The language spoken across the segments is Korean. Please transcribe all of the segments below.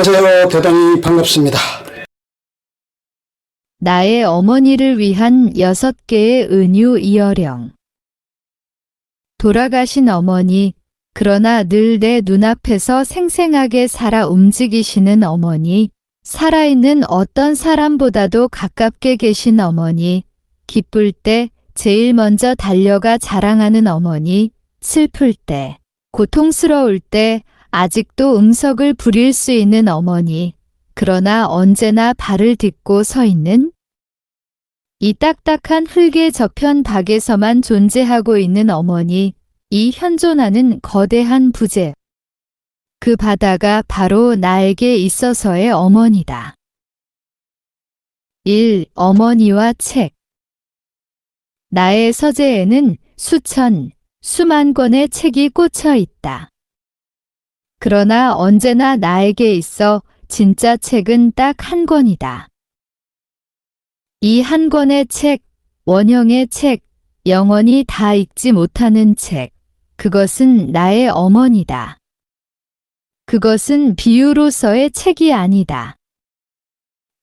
안녕하세요. 대단히 반갑습니다. 나의 어머니를 위한 여섯 개의 은유 이어령. 돌아가신 어머니, 그러나 늘 내 눈앞에서 생생하게 살아 움직이시는 어머니, 살아있는 어떤 사람보다도 가깝게 계신 어머니, 기쁠 때 제일 먼저 달려가 자랑하는 어머니, 슬플 때, 고통스러울 때 아직도 응석을 부릴 수 있는 어머니, 그러나 언제나 발을 딛고 서 있는 이 딱딱한 흙의 저편 박에서만 존재하고 있는 어머니, 이 현존하는 거대한 부재. 그 바다가 바로 나에게 있어서의 어머니다. 1. 어머니와 책. 나의 서재에는 수천, 수만 권의 책이 꽂혀 있다. 그러나 언제나 나에게 있어 진짜 책은 딱 한 권이다. 이 한 권의 책, 원형의 책, 영원히 다 읽지 못하는 책, 그것은 나의 어머니다. 그것은 비유로서의 책이 아니다.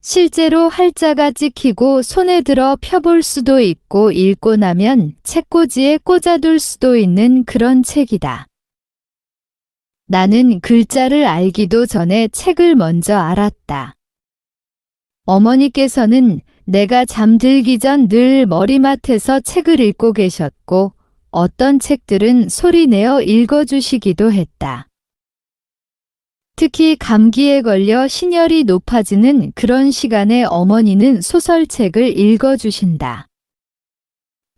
실제로 할자가 찍히고 손에 들어 펴볼 수도 있고 읽고 나면 책꽂이에 꽂아둘 수도 있는 그런 책이다. 나는 글자를 알기도 전에 책을 먼저 알았다. 어머니께서는 내가 잠들기 전 늘 머리맡에서 책을 읽고 계셨고 어떤 책들은 소리내어 읽어주시기도 했다. 특히 감기에 걸려 신혈이 높아지는 그런 시간에 어머니는 소설책을 읽어주신다.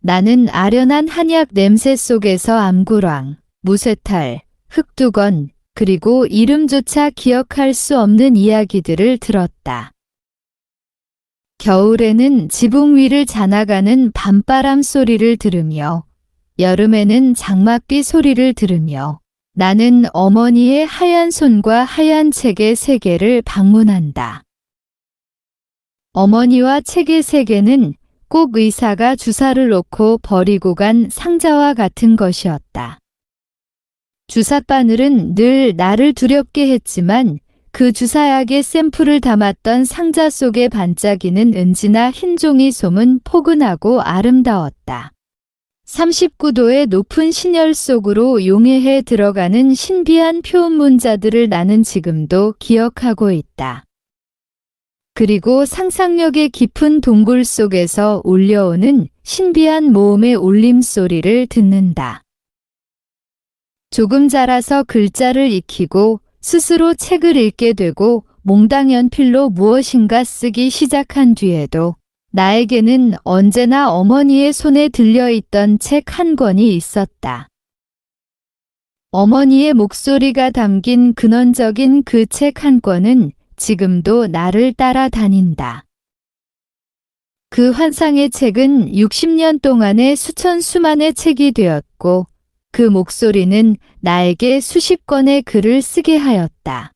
나는 아련한 한약 냄새 속에서 암구랑, 무쇠탈, 흑두건, 그리고 이름조차 기억할 수 없는 이야기들을 들었다. 겨울에는 지붕 위를 자나가는 밤바람 소리를 들으며, 여름에는 장막비 소리를 들으며, 나는 어머니의 하얀 손과 하얀 책의 세계를 방문한다. 어머니와 책의 세계는 꼭 의사가 주사를 놓고 버리고 간 상자와 같은 것이었다. 주사바늘은 늘 나를 두렵게 했지만 그 주사약의 샘플을 담았던 상자 속에 반짝이는 은지나 흰 종이 솜은 포근하고 아름다웠다. 39도의 높은 신열 속으로 용해해 들어가는 신비한 표현 문자들을 나는 지금도 기억하고 있다. 그리고 상상력의 깊은 동굴 속에서 울려오는 신비한 모음의 울림소리를 듣는다. 조금 자라서 글자를 익히고 스스로 책을 읽게 되고 몽당 연필로 무엇인가 쓰기 시작한 뒤에도 나에게는 언제나 어머니의 손에 들려있던 책 한 권이 있었다. 어머니의 목소리가 담긴 근원적인 그 책 한 권은 지금도 나를 따라다닌다. 그 환상의 책은 60년 동안의 수천 수만의 책이 되었고 그 목소리는 나에게 수십 권의 글을 쓰게 하였다.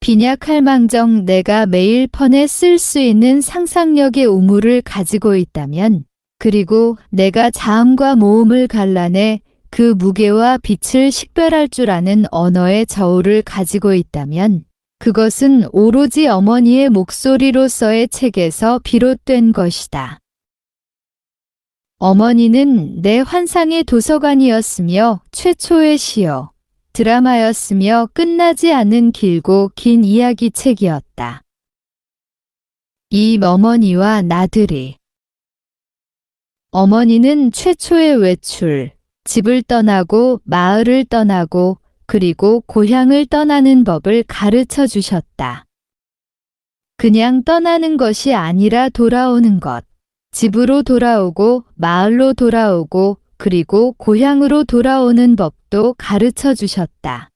빈약할망정 내가 매일 펀에 쓸 수 있는 상상력의 우물을 가지고 있다면, 그리고 내가 자음과 모음을 갈라내 그 무게와 빛을 식별할 줄 아는 언어의 저울을 가지고 있다면, 그것은 오로지 어머니의 목소리로서의 책에서 비롯된 것이다. 어머니는 내 환상의 도서관이었으며 최초의 시여, 드라마였으며 끝나지 않는 길고 긴 이야기 책이었다. 이 어머니와 나들이 어머니는 최초의 외출, 집을 떠나고 마을을 떠나고 그리고 고향을 떠나는 법을 가르쳐 주셨다. 그냥 떠나는 것이 아니라 돌아오는 것, 집으로 돌아오고 마을로 돌아오고 그리고 고향으로 돌아오는 법도 가르쳐 주셨다.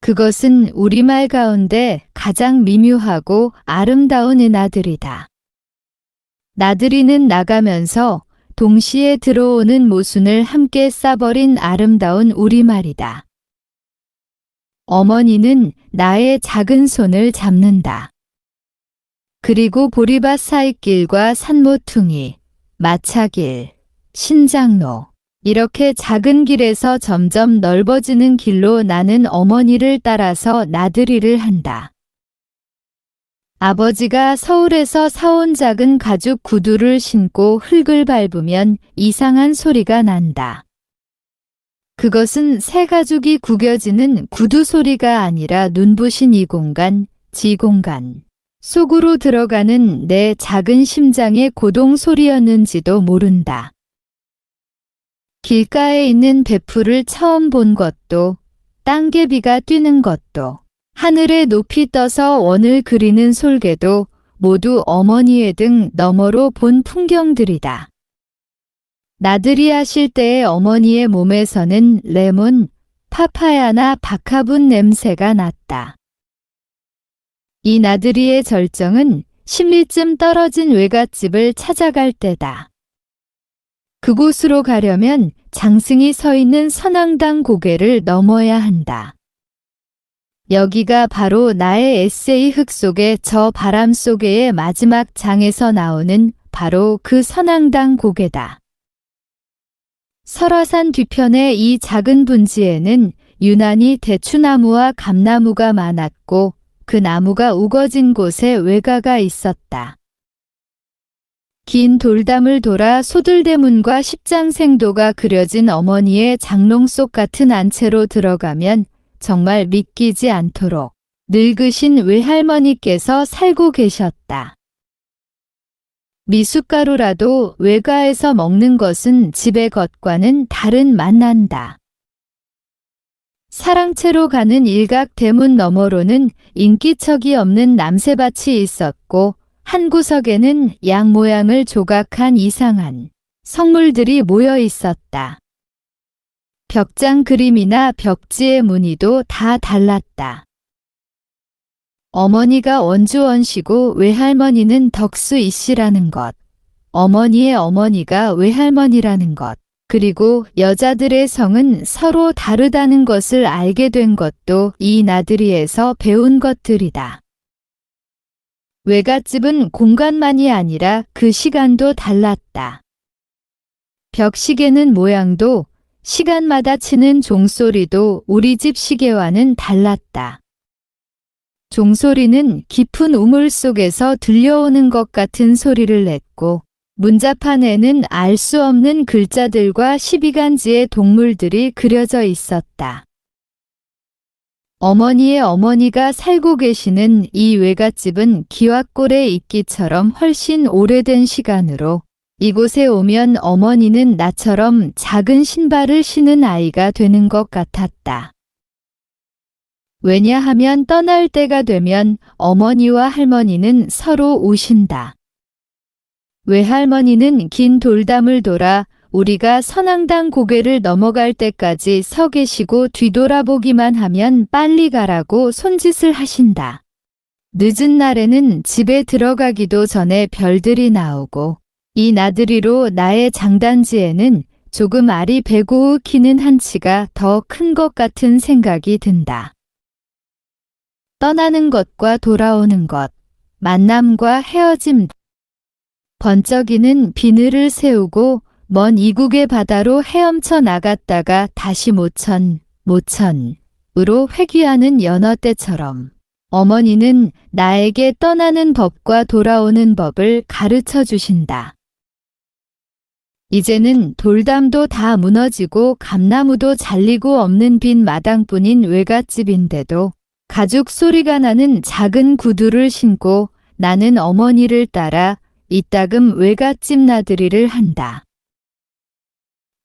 그것은 우리말 가운데 가장 미묘하고 아름다운 은하들이다. 나들이는 나가면서 동시에 들어오는 모순을 함께 싸버린 아름다운 우리말이다. 어머니는 나의 작은 손을 잡는다. 그리고 보리밭 사이길과 산모퉁이, 마차길, 신장로, 이렇게 작은 길에서 점점 넓어지는 길로 나는 어머니를 따라서 나들이를 한다. 아버지가 서울에서 사온 작은 가죽 구두를 신고 흙을 밟으면 이상한 소리가 난다. 그것은 새 가죽이 구겨지는 구두 소리가 아니라 눈부신 이 공간, 지 공간. 속으로 들어가는 내 작은 심장의 고동 소리였는지도 모른다. 길가에 있는 배풀을 처음 본 것도, 땅개비가 뛰는 것도, 하늘에 높이 떠서 원을 그리는 솔개도 모두 어머니의 등 너머로 본 풍경들이다. 나들이 하실 때의 어머니의 몸에서는 레몬, 파파야나 박하분 냄새가 났다. 이 나들이의 절정은 십리쯤 떨어진 외갓집을 찾아갈 때다. 그곳으로 가려면 장승이 서 있는 선앙당 고개를 넘어야 한다. 여기가 바로 나의 에세이 흙 속의 저 바람 속에의 마지막 장에서 나오는 바로 그 선앙당 고개다. 설화산 뒤편의 이 작은 분지에는 유난히 대추나무와 감나무가 많았고 그 나무가 우거진 곳에 외가가 있었다. 긴 돌담을 돌아 소들대문과 십장생도가 그려진 어머니의 장롱 속 같은 안채로 들어가면 정말 믿기지 않도록 늙으신 외할머니께서 살고 계셨다. 미숫가루라도 외가에서 먹는 것은 집의 것과는 다른 맛난다. 사랑채로 가는 일각 대문 너머로는 인기척이 없는 남새밭이 있었고 한 구석에는 양 모양을 조각한 이상한 성물들이 모여 있었다. 벽장 그림이나 벽지의 무늬도 다 달랐다. 어머니가 원주원시고 외할머니는 덕수 이씨라는 것, 어머니의 어머니가 외할머니라는 것, 그리고 여자들의 성은 서로 다르다는 것을 알게 된 것도 이 나들이에서 배운 것들이다. 외갓집은 공간만이 아니라 그 시간도 달랐다. 벽시계는 모양도 시간마다 치는 종소리도 우리 집 시계와는 달랐다. 종소리는 깊은 우물 속에서 들려오는 것 같은 소리를 냈고 문자판에는 알 수 없는 글자들과 시비간지의 동물들이 그려져 있었다. 어머니의 어머니가 살고 계시는 이 외갓집은 기와골의 이끼처럼 훨씬 오래된 시간으로 이곳에 오면 어머니는 나처럼 작은 신발을 신은 아이가 되는 것 같았다. 왜냐하면 떠날 때가 되면 어머니와 할머니는 서로 우신다. 외할머니는 긴 돌담을 돌아 우리가 선앙당 고개를 넘어갈 때까지 서 계시고 뒤돌아보기만 하면 빨리 가라고 손짓을 하신다. 늦은 날에는 집에 들어가기도 전에 별들이 나오고 이 나들이로 나의 장단지에는 조금 알이 배고 키는 한치가 더 큰 것 같은 생각이 든다. 떠나는 것과 돌아오는 것, 만남과 헤어짐, 번쩍이는 비늘을 세우고 먼 이국의 바다로 헤엄쳐 나갔다가 다시 모천, 모천으로 회귀하는 연어 때처럼 어머니는 나에게 떠나는 법과 돌아오는 법을 가르쳐 주신다. 이제는 돌담도 다 무너지고 감나무도 잘리고 없는 빈 마당뿐인 외갓집인데도 가죽 소리가 나는 작은 구두를 신고 나는 어머니를 따라 이따금 외갓집 나들이를 한다.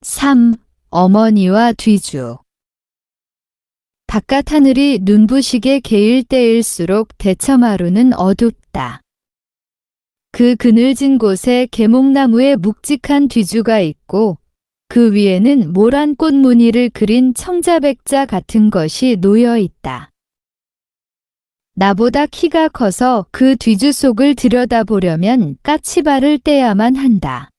3. 어머니와 뒤주 바깥 하늘이 눈부시게 개일 때일수록 대처마루는 어둡다. 그 그늘진 곳에 계목나무에 묵직한 뒤주가 있고 그 위에는 모란 꽃 무늬를 그린 청자백자 같은 것이 놓여 있다. 나보다 키가 커서 그 뒤주 속을 들여다보려면 까치발을 떼야만 한다.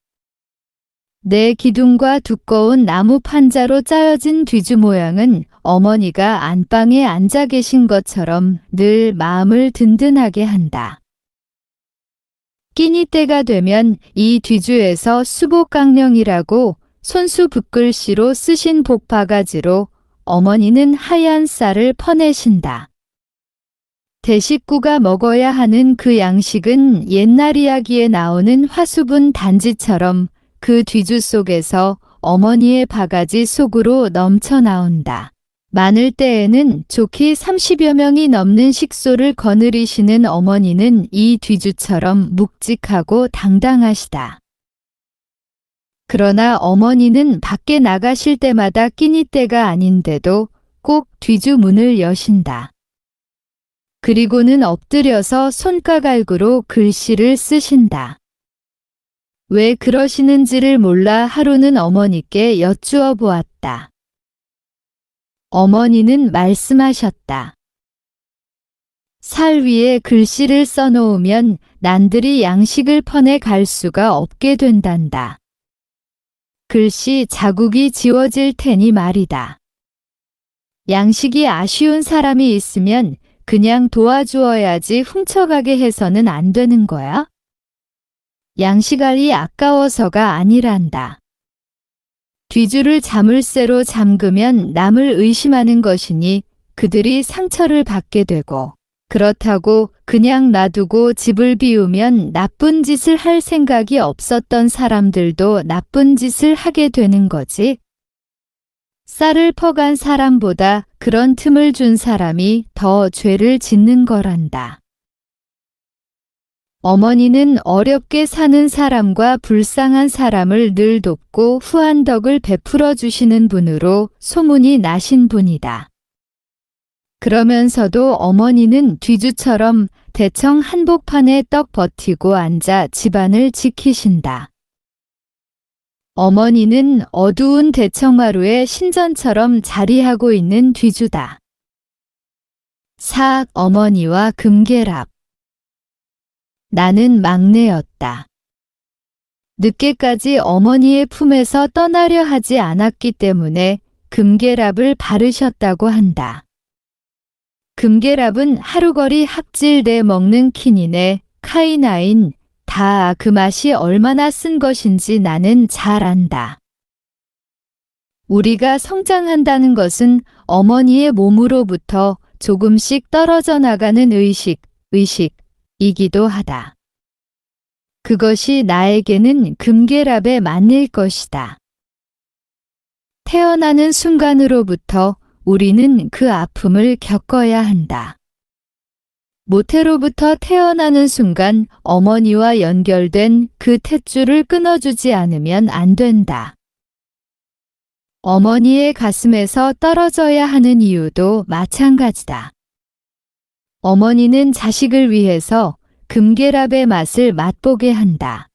내 기둥과 두꺼운 나무 판자로 짜여진 뒤주 모양은 어머니가 안방에 앉아 계신 것처럼 늘 마음을 든든하게 한다. 끼니 때가 되면 이 뒤주에서 수복강령이라고 손수 붓글씨로 쓰신 복바가지로 어머니는 하얀 쌀을 퍼내신다. 대식구가 먹어야 하는 그 양식은 옛날 이야기에 나오는 화수분 단지처럼 그 뒤주 속에서 어머니의 바가지 속으로 넘쳐 나온다. 많을 때에는 좋기 30여 명이 넘는 식소를 거느리시는 어머니는 이 뒤주처럼 묵직하고 당당하시다. 그러나 어머니는 밖에 나가실 때마다 끼니 때가 아닌데도 꼭 뒤주 문을 여신다. 그리고는 엎드려서 손가갈구로 글씨를 쓰신다. 왜 그러시는지를 몰라 하루는 어머니께 여쭈어 보았다. 어머니는 말씀하셨다. 살 위에 글씨를 써놓으면 난들이 양식을 퍼내 갈 수가 없게 된단다. 글씨 자국이 지워질 테니 말이다. 양식이 아쉬운 사람이 있으면 그냥 도와주어야지 훔쳐가게 해서는 안 되는 거야? 양식알이 아까워서가 아니란다. 뒤줄을 자물쇠로 잠그면 남을 의심하는 것이니 그들이 상처를 받게 되고 그렇다고 그냥 놔두고 집을 비우면 나쁜 짓을 할 생각이 없었던 사람들도 나쁜 짓을 하게 되는 거지. 쌀을 퍼간 사람보다 그런 틈을 준 사람이 더 죄를 짓는 거란다. 어머니는 어렵게 사는 사람과 불쌍한 사람을 늘 돕고 후한 덕을 베풀어 주시는 분으로 소문이 나신 분이다. 그러면서도 어머니는 뒤주처럼 대청 한복판에 떡 버티고 앉아 집안을 지키신다. 어머니는 어두운 대청마루에 신전처럼 자리하고 있는 뒤주다. 사악 어머니와 금계랍 나는 막내였다. 늦게까지 어머니의 품에서 떠나려 하지 않았기 때문에 금계랍을 바르셨다고 한다. 금계랍은 하루거리 합질돼 먹는 킨인의 카이나인 다 그 맛이 얼마나 쓴 것인지 나는 잘 안다. 우리가 성장한다는 것은 어머니의 몸으로부터 조금씩 떨어져 나가는 의식, 의식이기도 하다. 그것이 나에게는 금계랍에 맞을 것이다. 태어나는 순간으로부터 우리는 그 아픔을 겪어야 한다. 모태로부터 태어나는 순간 어머니와 연결된 그 탯줄을 끊어주지 않으면 안 된다. 어머니의 가슴에서 떨어져야 하는 이유도 마찬가지다. 어머니는 자식을 위해서 금계랍의 맛을 맛보게 한다.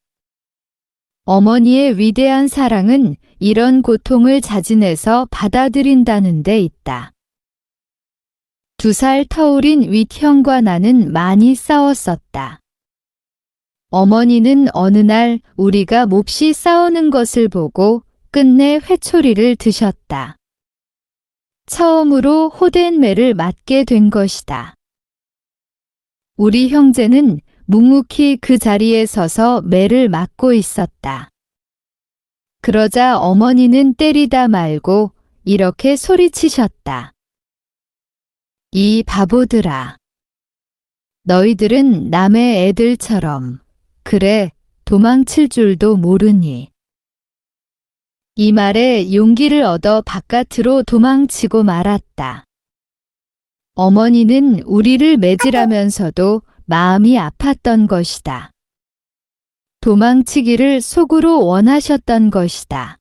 어머니의 위대한 사랑은 이런 고통을 자진해서 받아들인다는 데 있다. 두 살 터울인 윗형과 나는 많이 싸웠었다. 어머니는 어느 날 우리가 몹시 싸우는 것을 보고 끝내 회초리를 드셨다. 처음으로 호된 매를 맞게 된 것이다. 우리 형제는 묵묵히 그 자리에 서서 매를 맞고 있었다. 그러자 어머니는 때리다 말고 이렇게 소리치셨다. 이 바보들아. 너희들은 남의 애들처럼, 그래, 도망칠 줄도 모르니. 이 말에 용기를 얻어 바깥으로 도망치고 말았다. 어머니는 우리를 매질하면서도 마음이 아팠던 것이다. 도망치기를 속으로 원하셨던 것이다.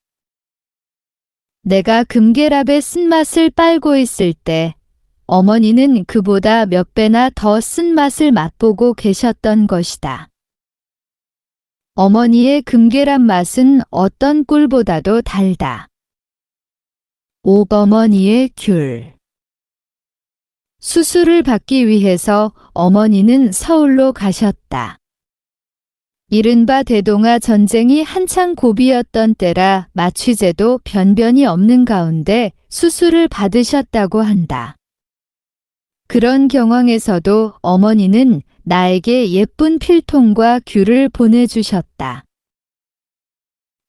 내가 금계랍의 쓴맛을 빨고 있을 때 어머니는 그보다 몇 배나 더 쓴맛을 맛보고 계셨던 것이다. 어머니의 금계랍 맛은 어떤 꿀보다도 달다. 옥어머니의 귤 수술을 받기 위해서 어머니는 서울로 가셨다. 이른바 대동아 전쟁이 한창 고비였던 때라 마취제도 변변이 없는 가운데 수술을 받으셨다고 한다. 그런 경황에서도 어머니는 나에게 예쁜 필통과 귤을 보내주셨다.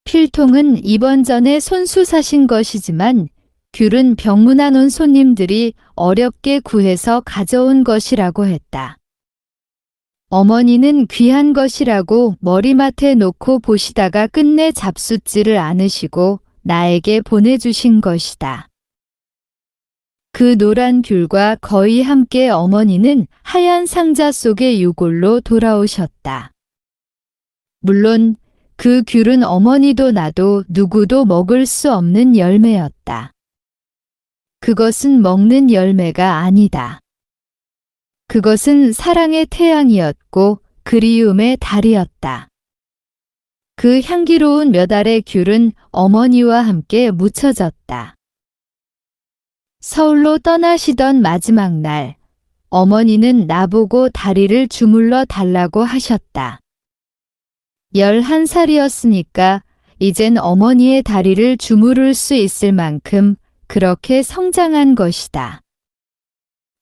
필통은 이번 전에 손수 사신 것이지만 귤은 병문안 온 손님들이 어렵게 구해서 가져온 것이라고 했다. 어머니는 귀한 것이라고 머리맡에 놓고 보시다가 끝내 잡숫지를 않으시고 나에게 보내주신 것이다. 그 노란 귤과 거의 함께 어머니는 하얀 상자 속의 유골로 돌아오셨다. 물론 그 귤은 어머니도 나도 누구도 먹을 수 없는 열매였다. 그것은 먹는 열매가 아니다. 그것은 사랑의 태양이었고 그리움의 달이었다. 그 향기로운 몇 알의 귤은 어머니와 함께 묻혀졌다. 서울로 떠나시던 마지막 날, 어머니는 나보고 다리를 주물러 달라고 하셨다. 11살이었으니까 이젠 어머니의 다리를 주무를 수 있을 만큼 그렇게 성장한 것이다.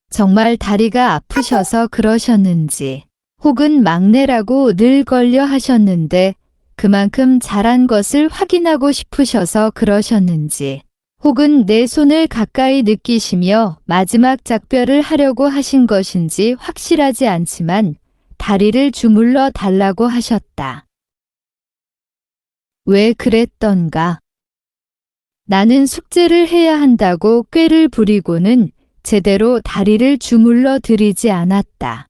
정말 다리가 아프셔서 그러셨는지, 혹은 막내라고 늘 걸려 하셨는데 그만큼 잘한 것을 확인하고 싶으셔서 그러셨는지, 혹은 내 손을 가까이 느끼시며 마지막 작별을 하려고 하신 것인지 확실하지 않지만 다리를 주물러 달라고 하셨다. 왜 그랬던가? 나는 숙제를 해야 한다고 꾀를 부리고는 제대로 다리를 주물러 드리지 않았다.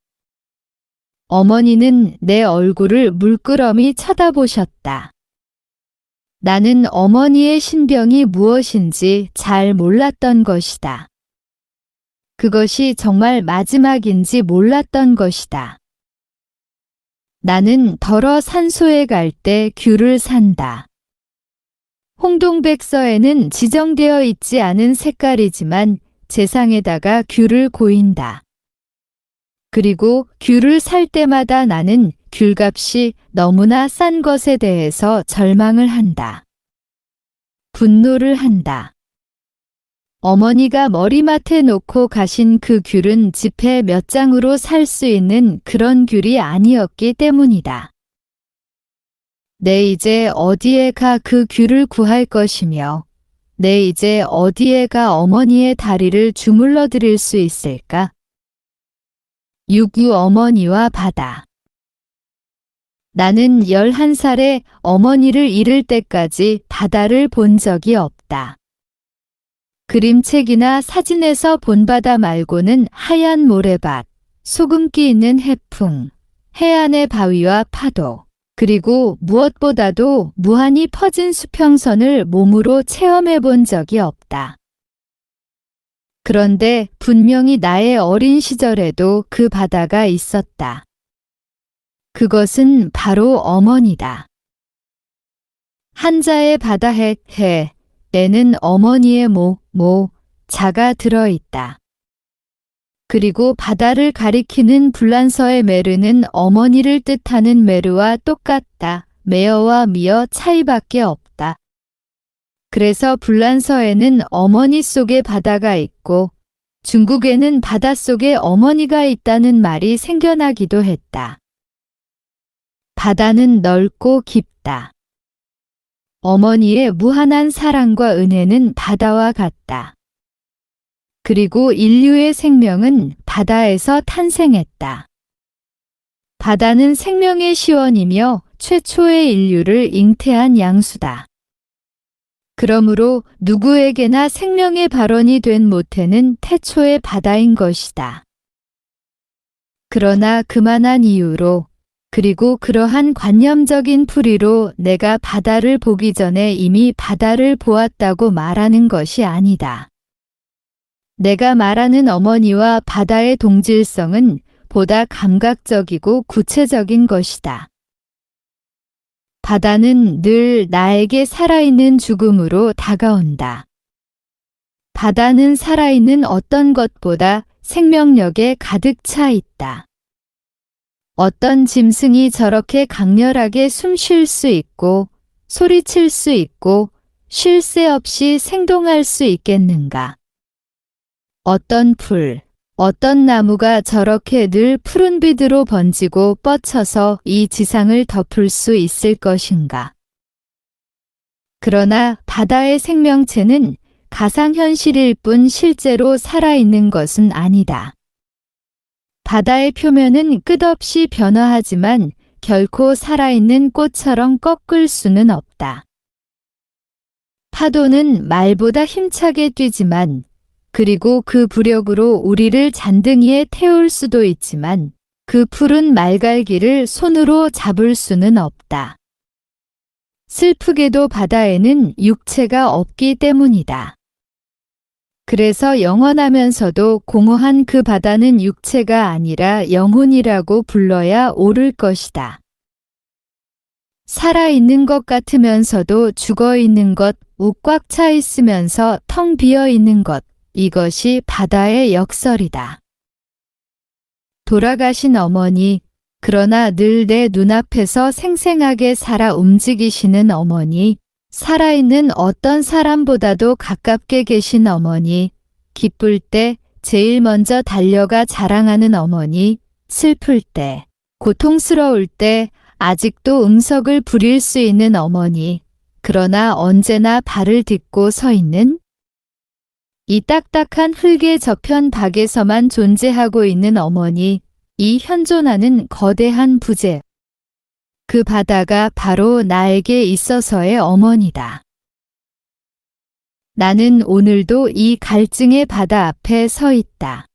어머니는 내 얼굴을 물끄러미 쳐다보셨다. 나는 어머니의 신병이 무엇인지 잘 몰랐던 것이다. 그것이 정말 마지막인지 몰랐던 것이다. 나는 덜어 산소에 갈 때 귤을 산다. 홍동백서에는 지정되어 있지 않은 색깔이지만 재상에다가 귤을 고인다. 그리고 귤을 살 때마다 나는 귤값이 너무나 싼 것에 대해서 절망을 한다. 분노를 한다. 어머니가 머리맡에 놓고 가신 그 귤은 지폐 몇 장으로 살 수 있는 그런 귤이 아니었기 때문이다. 내 이제 어디에 가 그 귤을 구할 것이며 내 이제 어디에 가 어머니의 다리를 주물러 드릴 수 있을까? 육유 어머니와 바다. 나는 11살에 어머니를 잃을 때까지 바다를 본 적이 없다. 그림책이나 사진에서 본 바다 말고는 하얀 모래밭, 소금기 있는 해풍, 해안의 바위와 파도, 그리고 무엇보다도 무한히 퍼진 수평선을 몸으로 체험해 본 적이 없다. 그런데 분명히 나의 어린 시절에도 그 바다가 있었다. 그것은 바로 어머니다. 한자의 바다 해 해, 에는 어머니의 모, 모, 자가 들어있다. 그리고 바다를 가리키는 불란서의 메르는 어머니를 뜻하는 메르와 똑같다. 메어와 미어 차이밖에 없다. 그래서 불란서에는 어머니 속에 바다가 있고 중국에는 바다 속에 어머니가 있다는 말이 생겨나기도 했다. 바다는 넓고 깊다. 어머니의 무한한 사랑과 은혜는 바다와 같다. 그리고 인류의 생명은 바다에서 탄생했다. 바다는 생명의 시원이며 최초의 인류를 잉태한 양수다. 그러므로 누구에게나 생명의 발원이 된 모태는 태초의 바다인 것이다. 그러나 그만한 이유로 그리고 그러한 관념적인 풀이로 내가 바다를 보기 전에 이미 바다를 보았다고 말하는 것이 아니다. 내가 말하는 어머니와 바다의 동질성은 보다 감각적이고 구체적인 것이다. 바다는 늘 나에게 살아있는 죽음으로 다가온다. 바다는 살아있는 어떤 것보다 생명력에 가득 차 있다. 어떤 짐승이 저렇게 강렬하게 숨 쉴 수 있고 소리칠 수 있고 쉴 새 없이 생동할 수 있겠는가? 어떤 풀, 어떤 나무가 저렇게 늘 푸른 빛으로 번지고 뻗쳐서 이 지상을 덮을 수 있을 것인가? 그러나 바다의 생명체는 가상현실일 뿐 실제로 살아있는 것은 아니다. 바다의 표면은 끝없이 변화하지만 결코 살아있는 꽃처럼 꺾을 수는 없다. 파도는 말보다 힘차게 뛰지만 그리고 그 부력으로 우리를 잔등이에 태울 수도 있지만 그 푸른 말갈기를 손으로 잡을 수는 없다. 슬프게도 바다에는 육체가 없기 때문이다. 그래서 영원하면서도 공허한 그 바다는 육체가 아니라 영혼이라고 불러야 옳을 것이다. 살아있는 것 같으면서도 죽어 있는 것, 욱꽉 차 있으면서 텅 비어 있는 것, 이것이 바다의 역설이다. 돌아가신 어머니, 그러나 늘 내 눈앞에서 생생하게 살아 움직이시는 어머니, 살아있는 어떤 사람보다도 가깝게 계신 어머니, 기쁠 때 제일 먼저 달려가 자랑하는 어머니, 슬플 때, 고통스러울 때 아직도 응석을 부릴 수 있는 어머니, 그러나 언제나 발을 딛고 서 있는 이 딱딱한 흙의 저편 박에서만 존재하고 있는 어머니, 이 현존하는 거대한 부재. 그 바다가 바로 나에게 있어서의 어머니다. 나는 오늘도 이 갈증의 바다 앞에 서 있다.